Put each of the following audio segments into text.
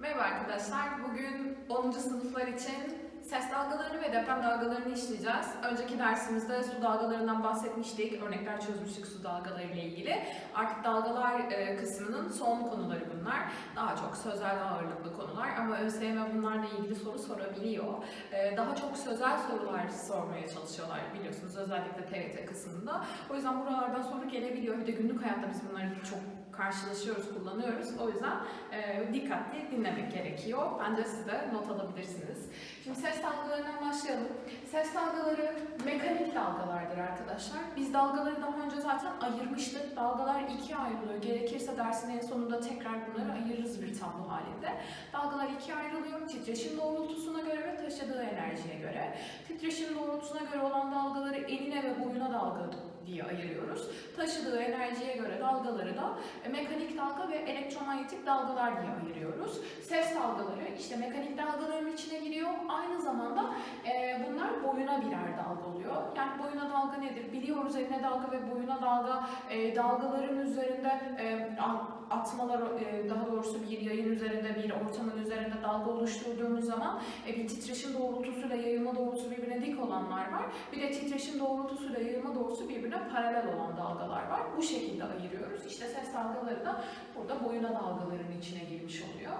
Merhaba arkadaşlar. Bugün 10. sınıflar için ses dalgalarını ve deprem dalgalarını işleyeceğiz. Önceki dersimizde su dalgalarından bahsetmiştik. Örnekler çözmüştük su dalgaları ile ilgili. Artık dalgalar e, kısmının son konuları bunlar. Daha çok sözel ağırlıklı konular ama ÖSYM bunlarla ilgili soru sorabiliyor. E, Daha çok sözel sorular sormaya çalışıyorlar biliyorsunuz özellikle TRT kısmında. O yüzden buralardan soru gelebiliyor. Bir de günlük hayatta biz bunları çok karşılaşıyoruz, kullanıyoruz. O yüzden e, dikkatli dinlemek gerekiyor. Bence siz de not alabilirsiniz. Şimdi ses dalgalarından başlayalım. Ses dalgaları mekanik dalgalardır arkadaşlar. Biz dalgaları daha önce zaten ayırmıştık. Dalgalar ikiye ayrılıyor. Gerekirse dersin en sonunda tekrar bunları ayırırız bir tablo halinde. Dalgalar ikiye ayrılıyor. Titreşim doğrultusuna göre ve taşıdığı enerjiye göre. Titreşim doğrultusuna göre olan dalgaları enine ve boyuna dalga diye ayırıyoruz. Taşıdığı enerjiye göre dalgaları da e, mekanik dalga ve elektromanyetik dalgalar diye ayırıyoruz. Ses dalgaları işte mekanik dalgaların içine giriyor. Aynı zamanda e, bunlar boyuna birer dalga oluyor. Yani boyuna dalga nedir? Biliyoruz enine dalga ve boyuna dalga e, dalgaların üzerinde e, atmalar, e, daha doğrusu bir yayın üzerinde, bir ortamın üzerinde dalga oluşturduğumuz zaman e, bir titreşim doğrultusuyla yayılma doğrultusu birbirine dik olanlar var. Bir de titreşim doğrultusuyla yayılma doğrultusu birbirine paralel olan dalgalar var. Bu şekilde ayırıyoruz. İşte ses dalgaları da burada boyuna dalgaların içine girmiş oluyor.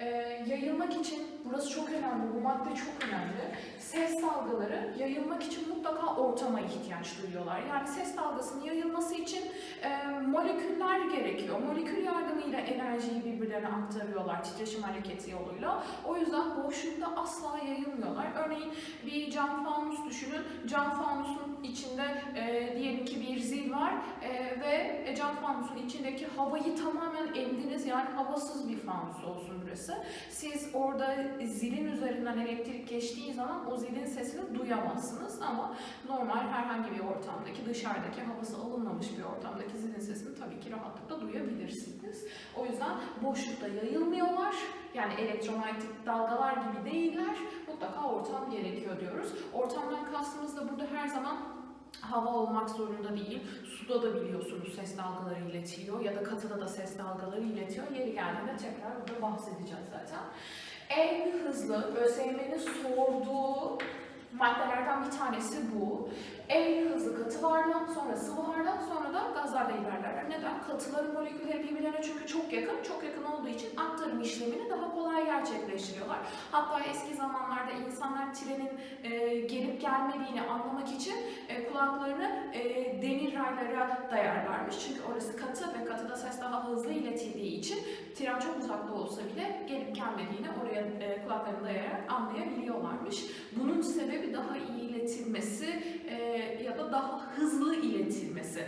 Ee, yayılmak için, burası çok önemli, bu madde çok önemli. Ses dalgaları yayılmak için mutlaka ortama ihtiyaç duyuyorlar. Yani ses dalgasının yayılması için e, moleküller gerekiyor. Molekül yardımıyla enerjiyi birbirlerine aktarıyorlar titreşim hareketi yoluyla. O yüzden boşlukta asla yayılmıyorlar. Örneğin bir cam fanus düşünün. Cam fanusun içinde e, diyelim ki bir zil var e, ve e, cam fanusun içindeki havayı tamamen emdiniz. Yani havasız bir fanus olsun burası. Siz orada zilin üzerinden elektrik geçtiği zaman o zilin sesini duyamazsınız ama normal herhangi bir ortamdaki dışarıdaki havası alınmamış bir ortamdaki zilin sesini tabii ki rahatlıkla duyabilirsiniz. O yüzden boşlukta yayılmıyorlar. Yani elektromanyetik dalgalar gibi değiller. Mutlaka ortam gerekiyor diyoruz. Ortamdan kastımız da burada her zaman hava olmak zorunda değil. Suda da biliyorsunuz ses dalgaları iletiliyor ya da katıda da ses dalgaları iletiyor. Yeri geldiğinde tekrar burada bahsedeceğiz zaten. En hızlı ÖSYM'nin sorduğu maddelerden bir tanesi bu. En hızlı katılardan sonra sıvılardan sonra da gazlarda ilerlerler. Neden? Katıların molekülleri birbirlerine çünkü çok yakın. Çok yakın olduğu için aktarım işlemini daha kolay gerçekleştiriyorlar. Hatta eski zamanlarda insanlar trenin e, gelip gelmediğini anlamak için e, kulaklarını e, demir raylara dayarlarmış. Çünkü orası katı ve katıda ses daha hızlı iletildiği için tren çok uzakta olsa bile gelip gelmediğini oraya e, kulaklarını dayayarak anlayabiliyorlarmış. Bunun sebebi daha iyi iletilmesi e, ya da daha hızlı iletilmesidir.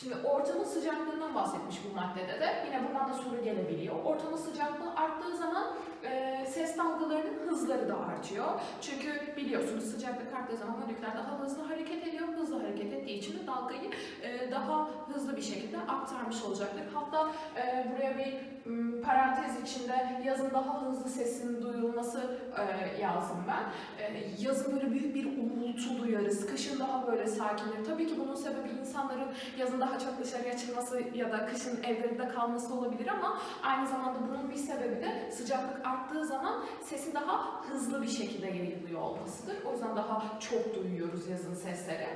Şimdi ortamın sıcaklığından bahsetmiş bu maddede de. Yine buradan da soru gelebiliyor. Ortamın sıcaklığı arttığı zaman e, ses dalgalarının hızları da artıyor. Çünkü biliyorsunuz sıcaklık arttığı zaman moleküller daha hızlı hareket ediyor. Hızlı hareket ettiği için de dalgayı e, daha hızlı bir şekilde aktarmış olacaklar. Hatta e, buraya bir parantez içinde yazın daha hızlı sesin duyulması e, yazdım ben. Yazın böyle büyük bir. Kışın daha böyle sakindir. Tabii ki bunun sebebi insanların yazın daha çok dışarıya çıkması ya da kışın evlerinde kalması olabilir ama aynı zamanda bunun bir sebebi de sıcaklık arttığı zaman sesin daha hızlı bir şekilde yayılıyor olmasıdır. O yüzden daha çok duyuyoruz yazın sesleri.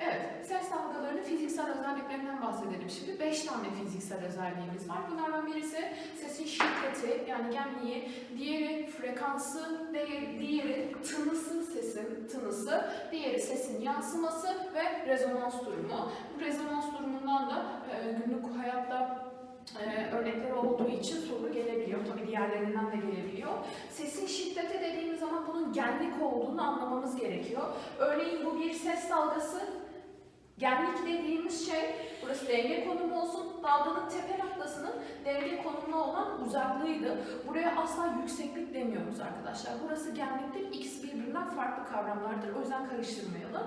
Evet, ses dalgalarının fiziksel özelliklerinden bahsedelim şimdi. Beş tane fiziksel özelliğimiz var. Bunlardan birisi sesin şiddeti yani genliği, diğeri frekansı, diğeri tınısı sesin tınısı, diğeri sesin yansıması ve rezonans durumu. Bu rezonans durumundan da e, günlük hayatta e, örnekleri olduğu için soru gelebiliyor. Tabii diğerlerinden de gelebiliyor. Sesin şiddeti dediğimiz zaman bunun genlik olduğunu anlamamız gerekiyor. Örneğin bu bir ses dalgası. Genlik dediğimiz şey, burası denge konumu olsun, dalganın tepe noktasının denge konumuna olan uzaklığıydı. Buraya asla yükseklik demiyoruz arkadaşlar. Burası genliktir, ikisi birbirinden farklı kavramlardır. O yüzden karıştırmayalım.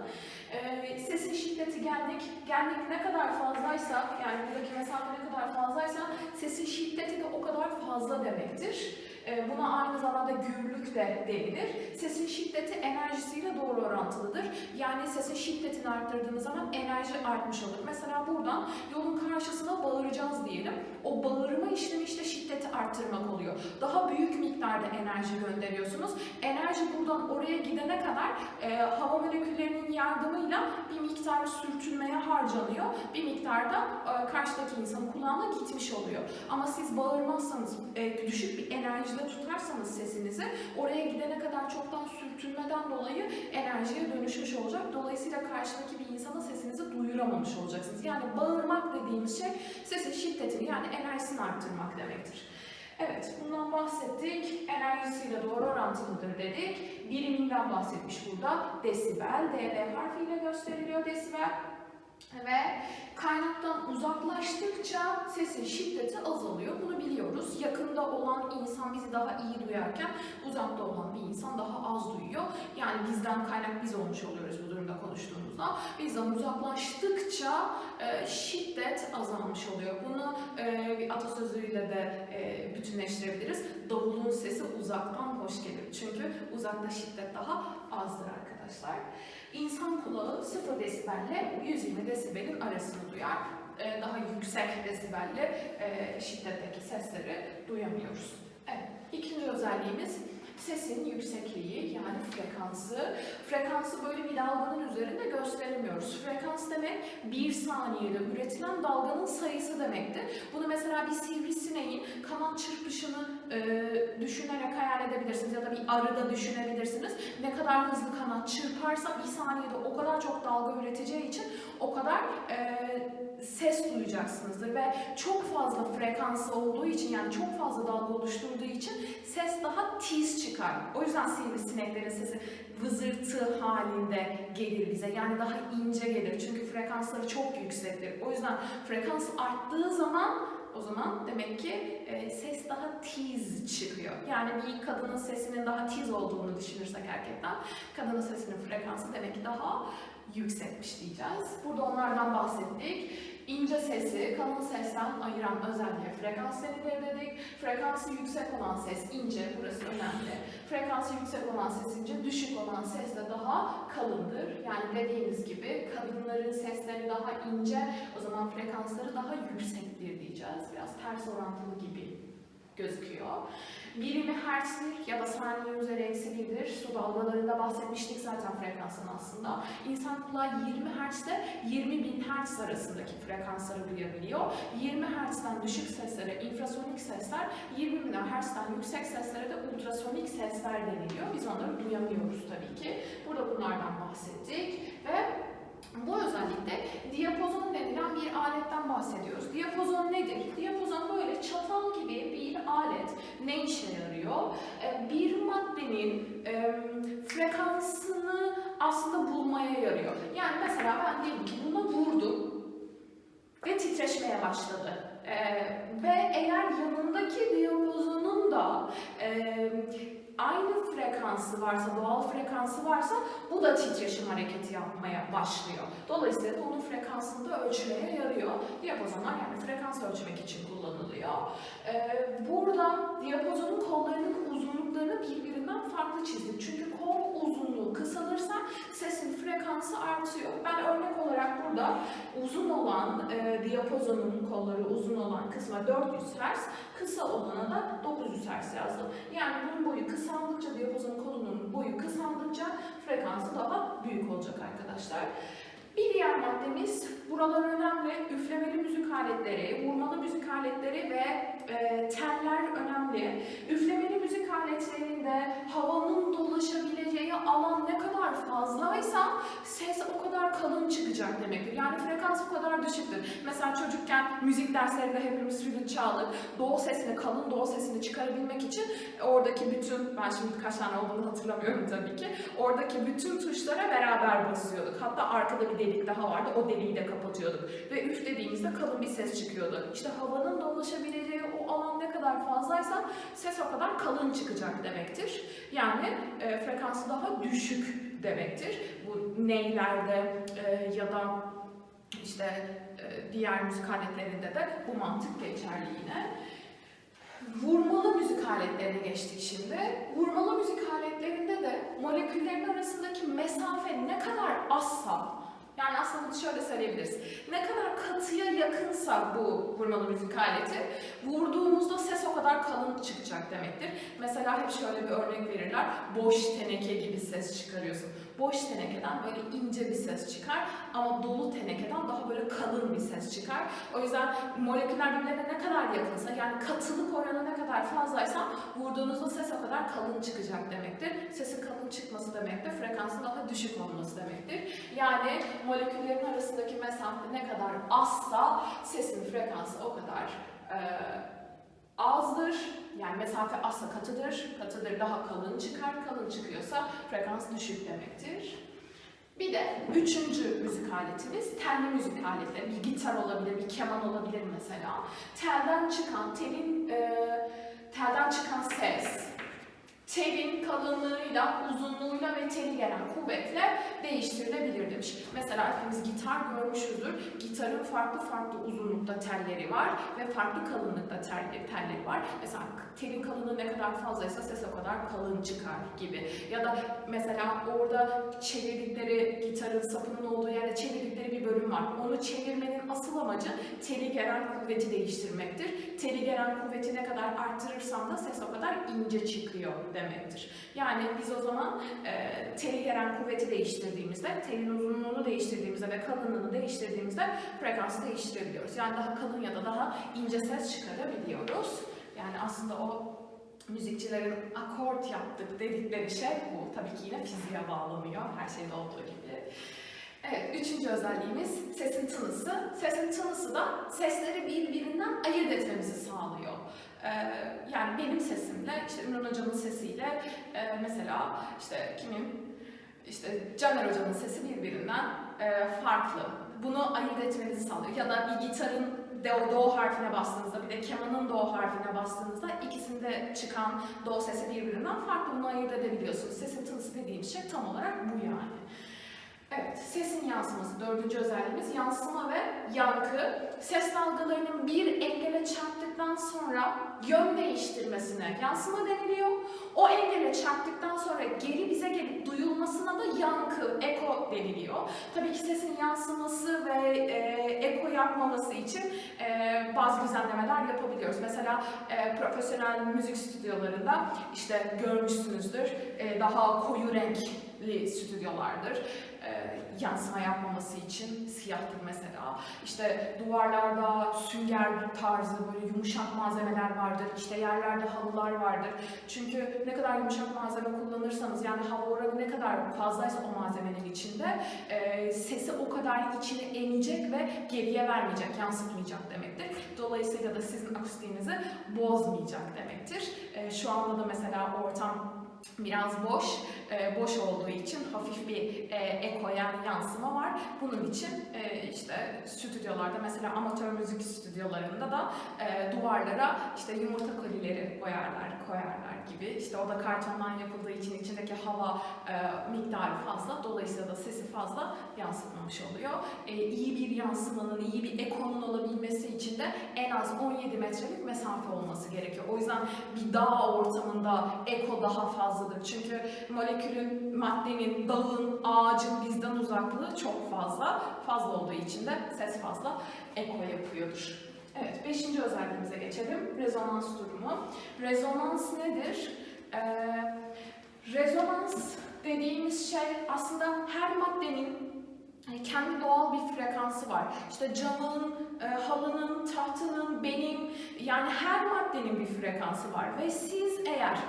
Ee, sesin şiddeti genlik, genlik ne kadar fazlaysa, yani buradaki mesafe ne kadar fazlaysa sesin şiddeti de o kadar fazla demektir. Ee, Buna aynı zamanda gürlük de denilir. Sesin şiddeti enerjisiyle doğru orantılıdır. Yani sesin şiddetini arttırdığımız zaman enerji artmış olur. Mesela buradan yolun karşısına bağıracağız diyelim. O bağırma işlemi işte şiddeti arttırmak enerji gönderiyorsunuz. Enerji buradan oraya gidene kadar e, hava moleküllerinin yardımıyla bir miktar sürtünmeye harcanıyor. Bir miktar da e, karşıdaki insanın kulağına gitmiş oluyor. Ama siz bağırmazsanız, e, düşük bir enerjide tutarsanız sesinizi oraya gidene kadar çoktan sürtünmeden dolayı enerjiye dönüşmüş olacak. Dolayısıyla karşıdaki bir insana sesinizi duyuramamış olacaksınız. Yani bağırmak dediğimiz şey sesin şiddetini yani enerjisini arttırmak demektir. Evet, bundan bahsettik. Enerjisiyle doğru orantılıdır dedik. Biriminden bahsetmiş burada. Desibel, DB harfiyle gösteriliyor desibel. Ve kaynaktan uzaklaştıkça sesin şiddeti azalıyor. Bunu biliyoruz. Yakında olan insan bizi daha iyi duyarken uzakta olan bir insan daha az duyuyor. Yani bizden kaynak biz olmuş oluyoruz bu durumda konuştuğumuzda. Bizden uzaklaştıkça e, şiddet azalmış oluyor. Bunu e, bir atasözüyle de e, bütünleştirebiliriz. Davulun sesi uzaktan hoş gelir. Çünkü uzakta şiddet daha azdır arkadaşlar. İnsan kulağı 0 desibelle 120 desibelin arasını duyar. Ee, Daha yüksek desibelle e, şiddetteki sesleri duyamıyoruz. Evet. İkinci özelliğimiz sesin yüksekliği yani frekansı. Frekansı böyle bir dalganın üzerinde gösteremiyoruz. Frekans demek bir saniyede üretilen dalganın sayısı demektir. Bunu mesela bir sivrisineğin kanat çırpışını e, düşünerek hayal edebilirsiniz ya da bir arıda düşünebilirsiniz. Ne kadar hızlı kanat çırparsa bir saniyede o kadar çok dalga üreteceği için o kadar e, ses duyacaksınızdır ve çok fazla frekansı olduğu için yani çok fazla dalga oluşturduğu için ses daha tiz çıkar. O yüzden sivrisineklerin sesi vızırtı halinde gelir bize. Yani daha ince gelir. Çünkü frekansları çok yüksektir. O yüzden frekans arttığı zaman o zaman demek ki e, ses daha tiz çıkıyor. Yani bir kadının sesinin daha tiz olduğunu düşünürsek erkekten, kadının sesinin frekansı demek ki daha yüksekmiş diyeceğiz. Burada onlardan bahsettik. İnce sesi kalın sesten ayıran özelliğe frekans denilir dedik. Frekansı yüksek olan ses ince, burası önemli. Frekansı yüksek olan ses ince, düşük olan ses de daha kalındır. Yani dediğimiz gibi kadınların sesleri daha ince, o zaman frekansları daha yüksektir diyeceğiz. Biraz ters orantılı gibi gözüküyor. Birimi hertzdir ya da saniye üzeri eksi birdir. Su dalgalarında bahsetmiştik zaten frekansın aslında. İnsan kulağı 20 hertzle 20 bin hertz arasındaki frekansları duyabiliyor. 20 hertzten düşük seslere infrasonik sesler, 20 bin hertzten yüksek seslere de ultrasonik sesler deniliyor. Biz onları duyamıyoruz tabii ki. Burada bunlardan bahsettik ve bu özellikle diapozon denilen bir aletten bahsediyoruz. Diapozon nedir? Diapozon böyle çatal gibi bir alet. Ne işe yarıyor? Ee, Bir maddenin e, frekansını aslında bulmaya yarıyor. Yani mesela ben diyelim ki buna vurdum ve titreşmeye başladı. Ee, ve eğer yanındaki diapozonun da e, aynı frekansı varsa, doğal frekansı varsa bu da titreşim hareketi yapmaya başlıyor. Dolayısıyla da onun frekansını da ölçmeye yarıyor. Diapozonlar yani frekans ölçmek için kullanılıyor. Ee, burada diapozonun kollarının uzunluklarını birbirinden farklı çizdik. Çünkü kol uzunluğu kısalırsa sesin frekansı artıyor. Ben örnek olarak burada uzun olan e, diapozonun kolları uzun olan kısma 400 Hz, kısa olana da 900 Hz yazdım. Yani bunun boyu kısaldıkça, diapozonun kolunun boyu kısaldıkça frekansı daha büyük olacak arkadaşlar. Bir diğer maddemiz, buralar önemli, üflemeli müzik aletleri, vurmalı müzik aletleri ve e, teller önemli. Üflemeli müzik aletlerinde havanın dolaşabileceği alan ne kadar fazlaysa ses o kadar kalın çıkacak demektir. Yani frekans o kadar düşüktür. Mesela çocukken müzik derslerinde hepimiz flüt çaldık. Doğu sesini, kalın doğu sesini çıkarabilmek için oradaki bütün, ben şimdi kaç tane olduğunu hatırlamıyorum tabii ki, oradaki bütün tuşlara beraber basıyorduk. Hatta arkada bir delik daha vardı, o deliği de kapatıyorduk. Ve üf dediğimizde kalın bir ses çıkıyordu. İşte havanın dolaşabileceği o alan ne kadar fazlaysa ses o kadar kalın çıkacak demektir. Yani e, frekansı daha düşük demektir. Bu neylerde e, ya da işte e, diğer müzik aletlerinde de bu mantık geçerli yine. Vurmalı müzik aletlerine geçtik şimdi. Vurmalı müzik aletlerinde de moleküllerin arasındaki mesafe ne kadar azsa, yani aslında bunu şöyle söyleyebiliriz. Ne kadar katıya yakınsa bu vurmalı müzik aleti, vurduğumuzda ses o kadar kalın çıkacak demektir. Mesela hep şöyle bir örnek verirler. Boş teneke gibi ses çıkarıyorsun. Boş tenekeden böyle ince bir ses çıkar ama dolu tenekeden daha böyle kalın bir ses çıkar. O yüzden moleküller birbirlerine ne kadar yakınsa yani katılık oranı ne kadar fazlaysa vurduğunuzda ses o kadar kalın çıkacak demektir. Sesin kalın çıkması demek de frekansın daha düşük olması demektir. Yani moleküllerin arasındaki mesafe ne kadar azsa sesin frekansı o kadar e, azdır. Yani mesafe azsa katıdır. Katıdır daha kalın çıkar. Kalın çıkıyorsa frekans düşük demektir. Bir de üçüncü müzik aletimiz telli müzik aletleri. Bir gitar olabilir, bir keman olabilir mesela. Telden çıkan, telin e, telden çıkan ses, telin kalınlığıyla, uzunluğuyla ve teli gelen kuvvetle değiştirilebilir demiş. Mesela hepimiz gitar görmüşüzdür. Gitarın farklı farklı uzunlukta telleri var ve farklı kalınlıkta telleri, telleri var. Mesela telin kalınlığı ne kadar fazlaysa ses o kadar kalın çıkar gibi. Ya da mesela orada çevirdikleri, gitarın sapının olduğu yerde çevirdikleri bir bölüm var. Onu çevirmenin asıl amacı teli gelen kuvveti değiştirmektir. Teli gelen kuvveti ne kadar arttırırsam da ses o kadar ince çıkıyor demektir. Yani biz o zaman e, teli gelen kuvveti değiştirdiğimizde, telin uzunluğunu değiştirdiğimizde ve kalınlığını değiştirdiğimizde frekansı değiştirebiliyoruz. Yani daha kalın ya da daha ince ses çıkarabiliyoruz. Yani aslında o müzikçilerin akort yaptık dedikleri şey bu. Tabii ki yine fiziğe bağlanıyor her şeyde olduğu gibi. Evet, üçüncü özelliğimiz sesin tınısı. Sesin tınısı da sesleri birbirinden ayırt etmemizi sağlıyor. Ee, yani benim sesimle, işte Ümran Hoca'nın sesiyle, e, mesela işte kimin, işte Caner Hoca'nın sesi birbirinden e, farklı. Bunu ayırt etmenizi sağlıyor. Ya da bir gitarın do, do harfine bastığınızda, bir de kemanın do harfine bastığınızda ikisinde çıkan do sesi birbirinden farklı. Bunu ayırt edebiliyorsunuz. Sesin tınısı dediğimiz şey tam olarak bu yani. Evet, sesin yansıması dördüncü özelliğimiz yansıma ve yankı. Ses dalgalarının bir engele çarptıktan sonra yön değiştirmesine yansıma deniliyor. O engele çarptıktan sonra geri bize gelip duyulmasına da yankı, eko deniliyor. Tabii ki sesin yansıması ve e, eko yapmaması için e, bazı düzenlemeler yapabiliyoruz. Mesela e, profesyonel müzik stüdyolarında işte görmüşsünüzdür e, daha koyu renkli stüdyolardır e, yansıma yapmaması için siyahtır mesela. İşte duvarlarda sünger tarzı böyle yumuşak malzemeler vardır. İşte yerlerde halılar vardır. Çünkü ne kadar yumuşak malzeme kullanırsanız yani hava oranı ne kadar fazlaysa o malzemenin içinde e, sesi o kadar içine emecek ve geriye vermeyecek, yansıtmayacak demektir. Dolayısıyla da sizin akustiğinizi bozmayacak demektir. E, şu anda da mesela ortam biraz boş, e, boş olduğu için hafif bir e, eko yansıma var. Bunun için e, işte stüdyolarda mesela amatör müzik stüdyolarında da e, duvarlara işte yumurta kolileri koyarlar, koyarlar gibi. İşte o da kartondan yapıldığı için içindeki hava e, miktarı fazla, dolayısıyla da sesi fazla yansıtmamış oluyor. E, iyi bir yansımanın, iyi bir ekonun olabilmesi için de en az 17 metrelik mesafe olması gerekiyor. O yüzden bir dağ ortamında eko daha fazladır. Çünkü molekülün, maddenin, dağın, ağacın bizden uzaklığı çok fazla. Fazla olduğu için de ses fazla eko yapıyordur. Evet, beşinci özelliğimize geçelim. Rezonans durumu. Rezonans nedir? Ee, rezonans dediğimiz şey aslında her maddenin e, kendi doğal bir frekansı var. İşte camın, e, halının, tahtının, benim yani her maddenin bir frekansı var ve siz eğer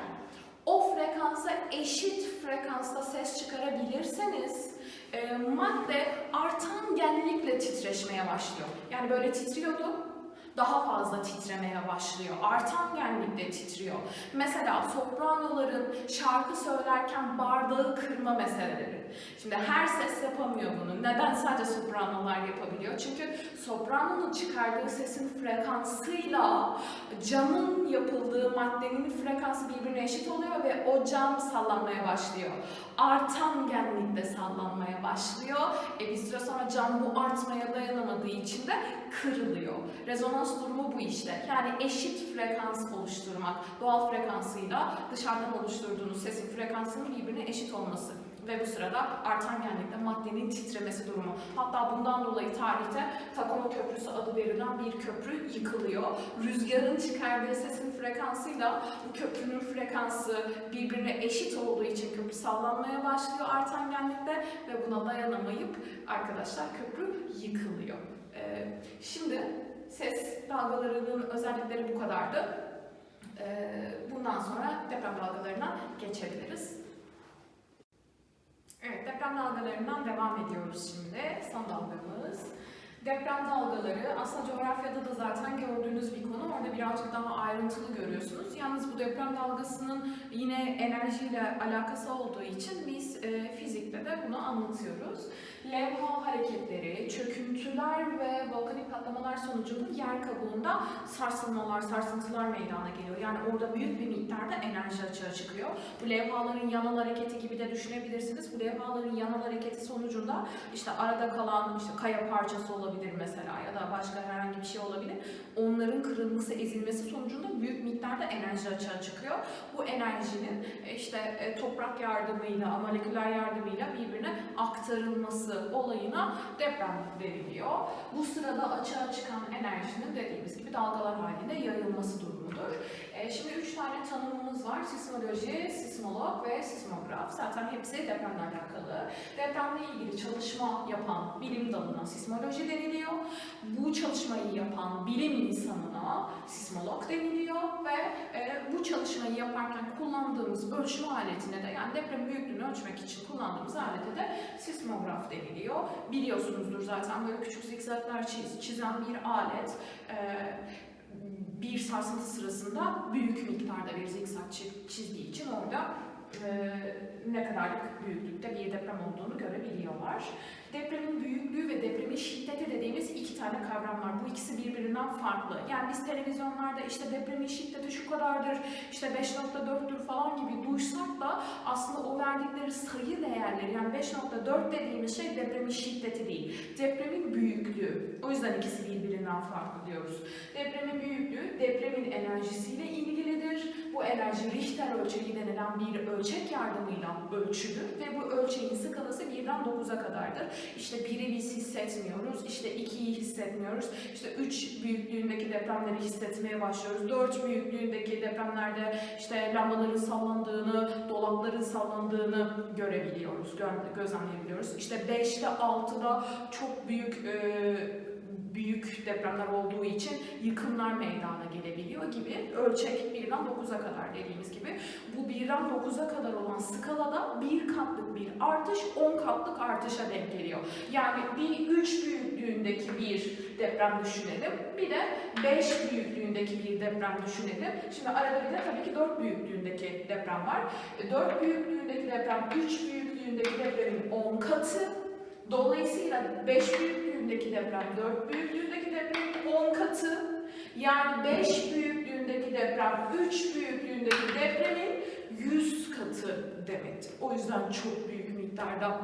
o frekansa eşit frekansta ses çıkarabilirseniz e, madde artan genlikle titreşmeye başlıyor. Yani böyle titriyordu, daha fazla titremeye başlıyor. Artan genlikte titriyor. Mesela sopranoların şarkı söylerken bardağı kırma meseleleri. Şimdi her ses yapamıyor bunu. Neden sadece sopranolar yapabiliyor? Çünkü sopranonun çıkardığı sesin frekansıyla camın yapıldığı maddenin frekansı birbirine eşit oluyor ve o cam sallanmaya başlıyor. Artan genlikte sallanmaya başlıyor. E bir süre sonra cam bu artmaya dayanamadığı için de kırılıyor. Rezonans durumu bu işte. Yani eşit frekans oluşturmak. Doğal frekansıyla dışarıdan oluşturduğunuz sesin frekansının birbirine eşit olması Ve bu sırada artan genlikte maddenin titremesi durumu. Hatta bundan dolayı tarihte Takoma Köprüsü adı verilen bir köprü yıkılıyor. Rüzgarın çıkardığı sesin frekansıyla bu köprünün frekansı birbirine eşit olduğu için köprü sallanmaya başlıyor artan genlikte ve buna dayanamayıp arkadaşlar köprü yıkılıyor. Ee, şimdi ses dalgalarının özellikleri bu kadardı. Ee, bundan sonra deprem dalgalarına geçebiliriz. Evet, deprem dalgalarından devam ediyoruz şimdi. Son dalgamız. Deprem dalgaları aslında coğrafyada da zaten gördüğünüz bir konu. Orada birazcık daha ayrıntılı görüyorsunuz. Yalnız bu deprem dalgasının yine enerjiyle alakası olduğu için biz e, fizikte de bunu anlatıyoruz. Levha hareketleri, çöküntüler ve volkanik patlamalar sonucunda yer kabuğunda sarsılmalar, sarsıntılar meydana geliyor. Yani orada büyük bir miktarda enerji açığa çıkıyor. Bu levhaların yanal hareketi gibi de düşünebilirsiniz. Bu levhaların yanal hareketi sonucunda işte arada kalan işte kaya parçası olabilir mesela ya da başka herhangi bir şey olabilir. Onların kırılması, ezilmesi sonucunda büyük miktarda enerji açığa çıkıyor. Bu enerjinin e, işte e, toprak yardımıyla, moleküler yardımıyla birbirine aktarılması olayına deprem deniliyor. Bu sırada açığa çıkan enerjinin dediğimiz gibi dalgalar halinde yayılması durumudur. E, Şimdi üç tane tanımımız var. Sismoloji, sismolog ve sismograf. Zaten hepsi depremle alakalı. Depremle ilgili çalışma yapan bilim dalına sismoloji deniliyor. Bu çalışmayı yapan bilim insanına sismolog deniliyor ve e, bu çalışmayı yaparken kullandığımız ölçüm aletine de yani deprem büyüklüğünü ölçmek için kullandığımız alete de sismograf deniliyor. Biliyorsunuzdur zaten böyle küçük zikzaklar çiz, çizen bir alet. E, bir sarsıntı sırasında büyük miktarda bir zikzak çi- çizdiği için orada ne kadarlık büyüklükte bir deprem olduğunu görebiliyorlar. Depremin büyüklüğü ve depremin şiddeti dediğimiz iki tane kavram var. Bu ikisi birbirinden farklı. Yani biz televizyonlarda işte depremin şiddeti şu kadardır, işte 5.4'tür falan gibi duysak da aslında o verdikleri sayı değerleri yani 5.4 dediğimiz şey depremin şiddeti değil. Depremin büyüklüğü. O yüzden ikisi birbirinden farklı diyoruz. Depremin büyüklüğü depremin enerjisiyle ilgilidir. Bu enerji Richter ölçeği denilen bir ölçek yardımıyla ölçülür ve bu ölçeğin skalası 1'den 9'a kadardır. İşte 1'i biz hissetmiyoruz, işte 2'yi hissetmiyoruz, işte 3 büyüklüğündeki depremleri hissetmeye başlıyoruz. 4 büyüklüğündeki depremlerde işte lambaların sallandığını, dolapların sallandığını görebiliyoruz, gö- gözlemleyebiliyoruz. İşte 5'te 6'da çok büyük e, büyük depremler olduğu için yıkımlar meydana gelebiliyor gibi ölçek 1'den 9'a kadar dediğimiz gibi bu 1'den 9'a kadar olan skalada bir katlık bir artış 10 katlık artışa denk geliyor. Yani bir 3 büyüklüğündeki bir deprem düşünelim. Bir de 5 büyüklüğündeki bir deprem düşünelim. Şimdi arada bir de tabii ki 4 büyüklüğündeki deprem var. 4 büyüklüğündeki deprem 3 büyüklüğündeki depremin 10 katı. Dolayısıyla 5 büyüklüğündeki deprem 4 büyüklüğündeki depremin 10 katı. Yani 5 büyüklüğündeki deprem 3 büyüklüğündeki depremin 100 katı demektir. O yüzden çok büyük miktarda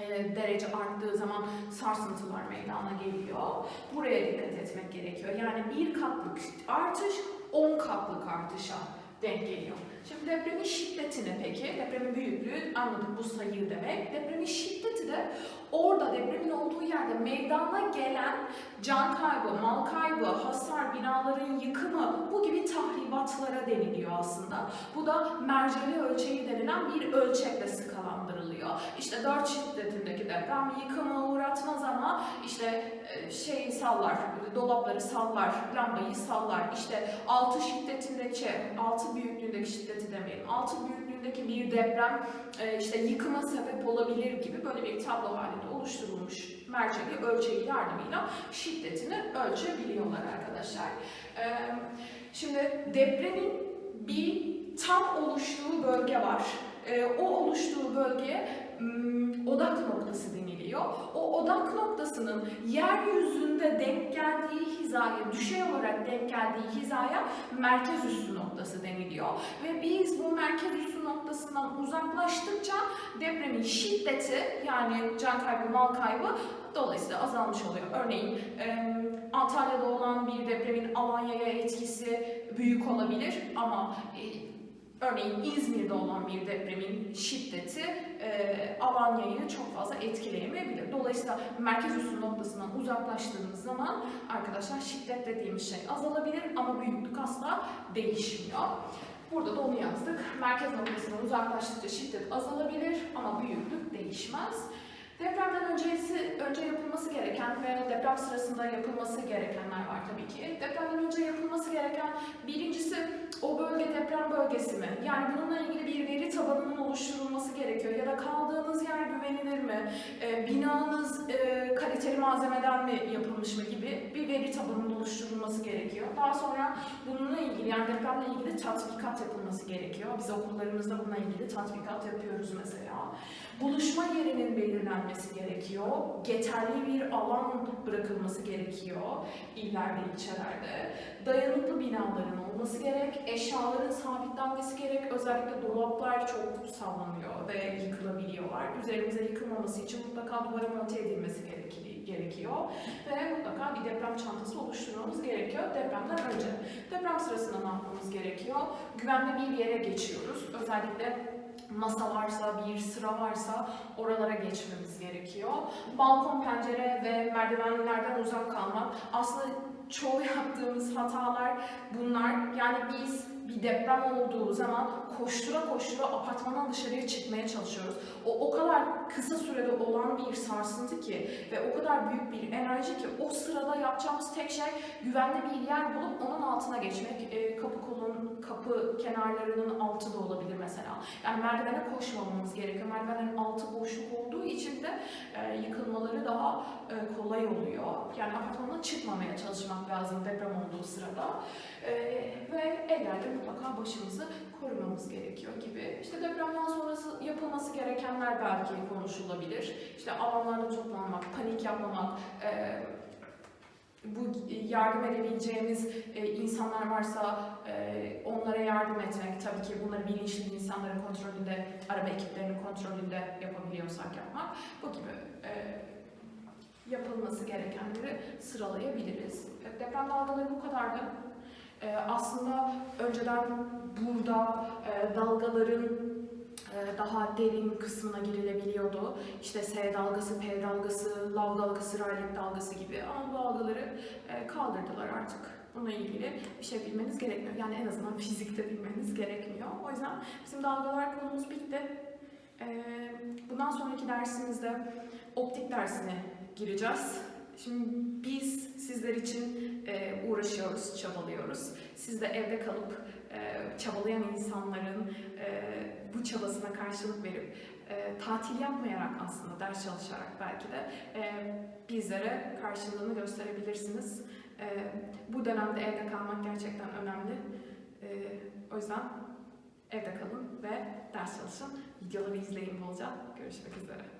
e, derece arttığı zaman sarsıntılar meydana geliyor. Buraya dikkat etmek gerekiyor. Yani bir katlık artış 10 katlık artışa denk geliyor. Şimdi depremin şiddetini peki, depremin büyüklüğü anladık bu sayı demek. Depremin şiddeti de orada depremin olduğu yerde meydana gelen can kaybı, mal kaybı, hasar, binaların yıkımı bu gibi tahribatlara deniliyor aslında. Bu da merceli ölçeği denilen bir ölçekle skalandırılıyor. İşte 4 şiddetindeki deprem yıkıma uğratmaz ama işte e, şey sallar, dolapları sallar, lambayı sallar. İşte 6 şiddetindeki, 6 büyüklüğündeki şiddeti demeyelim, 6 büyüklüğündeki bir deprem e, işte yıkıma sebep olabilir gibi böyle bir tablo halinde oluşturulmuş merceli ölçeği yardımıyla şiddetini ölçebiliyorlar arkadaşlar. E, Şimdi depremin bir tam oluştuğu bölge var. E, o oluştuğu bölgeye mm, odak noktası deniliyor. O odak noktasının yeryüzünde denk geldiği hizaya, düşey olarak denk geldiği hizaya merkez üssü noktası deniliyor. Ve biz bu merkez üssü noktasından uzaklaştıkça depremin şiddeti yani can kaybı, mal kaybı dolayısıyla azalmış oluyor. Örneğin e, Antalya'da olan bir depremin Alanya'ya etkisi büyük olabilir ama e, Örneğin İzmir'de olan bir depremin şiddeti e, Alanya'yı çok fazla etkileyemeyebilir. Dolayısıyla merkez üssü noktasından uzaklaştığınız zaman arkadaşlar şiddet dediğimiz şey azalabilir ama büyüklük asla değişmiyor. Burada da onu yazdık. Merkez noktasından uzaklaştıkça şiddet azalabilir ama büyüklük değişmez. Depremden öncesi, önce yapılması gereken ve deprem sırasında yapılması gerekenler var tabii ki. Depremden önce yapılması gereken deprem bölgesi mi? Yani bununla ilgili bir veri tabanının oluşturulması gerekiyor. Ya da kaldığınız yer güvenilir mi? E, binanız e, kaliteli malzemeden mi yapılmış mı gibi bir veri tabanının oluşturulması gerekiyor. Daha sonra bununla ilgili yani depremle ilgili tatbikat yapılması gerekiyor. Biz okullarımızda bununla ilgili tatbikat yapıyoruz mesela. Buluşma yerinin belirlenmesi gerekiyor. Yeterli bir alan bırakılması gerekiyor illerde, ilçelerde. Dayanıklı binaların olması gerek. Eşyaların sabitlenmesi gerek. Özellikle dolaplar çok sallanıyor ve yıkılabiliyorlar. Üzerimize yıkılmaması için mutlaka duvara monte edilmesi gerek- gerekiyor. Ve mutlaka bir deprem çantası oluşturmamız gerekiyor depremden önce. Deprem sırasında ne yapmamız gerekiyor? Güvenli bir yere geçiyoruz. Özellikle masa varsa, bir sıra varsa oralara geçmemiz gerekiyor. Balkon, pencere ve merdivenlerden uzak kalmak. Aslında çoğu yaptığımız hatalar bunlar. Yani biz bir deprem olduğu zaman koştura koştura apartmandan dışarıya çıkmaya çalışıyoruz. O o kadar kısa sürede olan bir sarsıntı ki ve o kadar büyük bir enerji ki o sırada yapacağımız tek şey güvenli bir yer bulup onun altına geçmek. E, kapı kolun, kapı kenarlarının altı da olabilir mesela. Yani merdivene koşmamamız gerekiyor. Merdivenin altı boşluk olduğu için de e, yıkılmaları daha e, kolay oluyor. Yani apartmandan çıkmamaya çalışmak lazım deprem olduğu sırada. E, ve ellerde mutlaka başımızı korumamız gerekiyor gibi. İşte depremden sonrası yapılması gerekenler belki konuşulabilir. İşte alanlarda toplanmak, panik yapmamak, e, bu yardım edebileceğimiz e, insanlar varsa e, onlara yardım etmek, tabii ki bunları bilinçli insanların kontrolünde, arama ekiplerinin kontrolünde yapabiliyorsak yapmak, bu gibi e, yapılması gerekenleri sıralayabiliriz. Deprem dalgaları bu kadardı. E, aslında önceden burada e, dalgaların e, daha derin kısmına girilebiliyordu. İşte S dalgası, P dalgası, lav dalgası, Rayleigh dalgası gibi ama bu dalgaları e, kaldırdılar artık. Bununla ilgili bir şey bilmeniz gerekmiyor. Yani en azından fizikte bilmeniz gerekmiyor. O yüzden bizim dalgalar konumuz bitti. E, bundan sonraki dersimizde optik dersine gireceğiz. Şimdi biz sizler için e, uğraşıyoruz, çabalıyoruz. Siz de evde kalıp e, çabalayan insanların e, bu çabasına karşılık verip e, tatil yapmayarak aslında ders çalışarak belki de e, bizlere karşılığını gösterebilirsiniz. E, bu dönemde evde kalmak gerçekten önemli. E, o yüzden evde kalın ve ders çalışın. Videoları izleyin bolca. Görüşmek üzere.